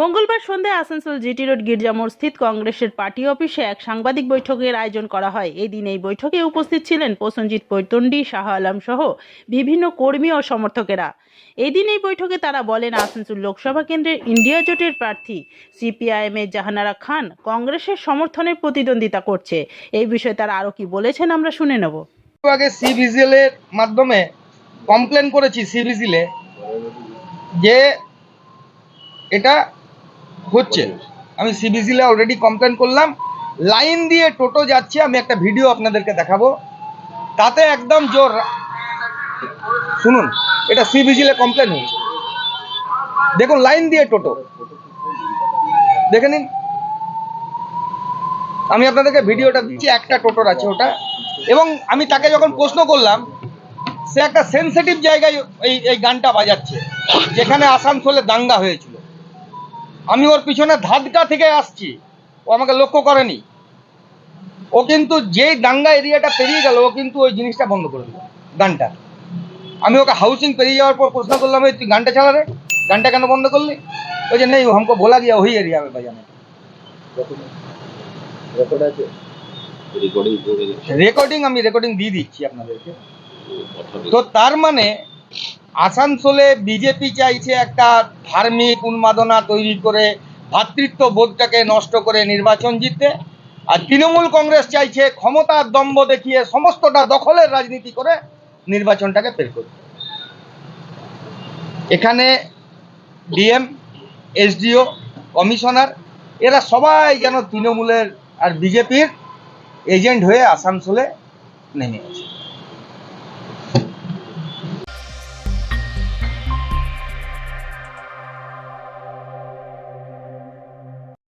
মঙ্গলবার সন্ধ্যায় Asansol GT road গির্জামোড় স্থিত কংগ্রেসের পার্টি অফিসে এক সাংবাদিক বৈঠকের আয়োজন করা হয়। এই দিন এই বৈঠকে উপস্থিত ছিলেন প্রসেনজিৎ পৈতন্ডি শাহ আলম সহ বিভিন্ন কর্মী ও সমর্থকেরা। এই দিন এই বৈঠকে তারা বলেন, আসানসোল লোকসভা কেন্দ্রের ইন্ডিয়া জোটের প্রার্থী সিপিআইএম এর জাহানারা খান কংগ্রেসের সমর্থনে প্রতিদ্বন্দ্বিতা করছে। এই বিষয়ে তারা আরও কি বলেছেন আমরা শুনে নেব। আগে মাধ্যমে কমপ্লেন করেছি সি ভিজিলে যে এটা হচ্ছে। আমি সি ভিজিলে অলরেডি কমপ্লেন করলাম। লাইন দিয়ে টোটো যাচ্ছে, আমি একটা ভিডিও আপনাদেরকে দেখাবো। তাতে একদম জোর। শুনুন, এটা সি ভিজিলে কমপ্লেন হয়েছে দেখুন লাইন দিয়ে টোটো। দেখে নিন। আমি আপনাদেরকে ভিডিওটা দিচ্ছি, একটা টোটোর আছে ওটা। এবং আমি তাকে যখন প্রশ্ন করলাম, সে একটা সেনসিটিভ জায়গায় এই এই গানটা বাজাচ্ছে। যেখানে আসানসোলে দাঙ্গা হয়েছিল আমি ওর পিছনে ধাদকা থেকে আসছি ও আমাকে লক্ষ্য করেনি ও কিন্তু যেই দাঙ্গা এরিয়াটা পেরিয়ে গেল ও কিন্তু ওই জিনিসটা বন্ধ করে দিল গানটা আমি ওকে হাউসিং পেরিয়ে যাওয়ার পর প্রশ্ন করলাম "এই তুই গানটা চালা রে গানটা কেন বন্ধ করলি ওই যে নেই हमको बोला गया वही एरिया में बजाने রেকর্ড আছে রেকর্ডিং করে গেছে রেকর্ডিং আমি রেকর্ডিং দিয়ে দিচ্ছি আপনাদেরকে কথা বলে। তো তার মানে আসানসোলে বিজেপি চাইছে একটা ধার্মিক উন্মাদনা তৈরি করে ভ্রাতৃত্ব বোধটাকে নষ্ট করে নির্বাচন জিততে, আর তৃণমূল কংগ্রেস চাইছে ক্ষমতার দম্ভ দেখিয়ে সমস্তটা দখলের রাজনীতি করে নির্বাচনটাকে পের করতে। এখানে ডিএম, এসডিও, কমিশনার, এরা সবাই যেন তৃণমূলের আর বিজেপির এজেন্ট হয়ে আসানসোলে নেমে আছে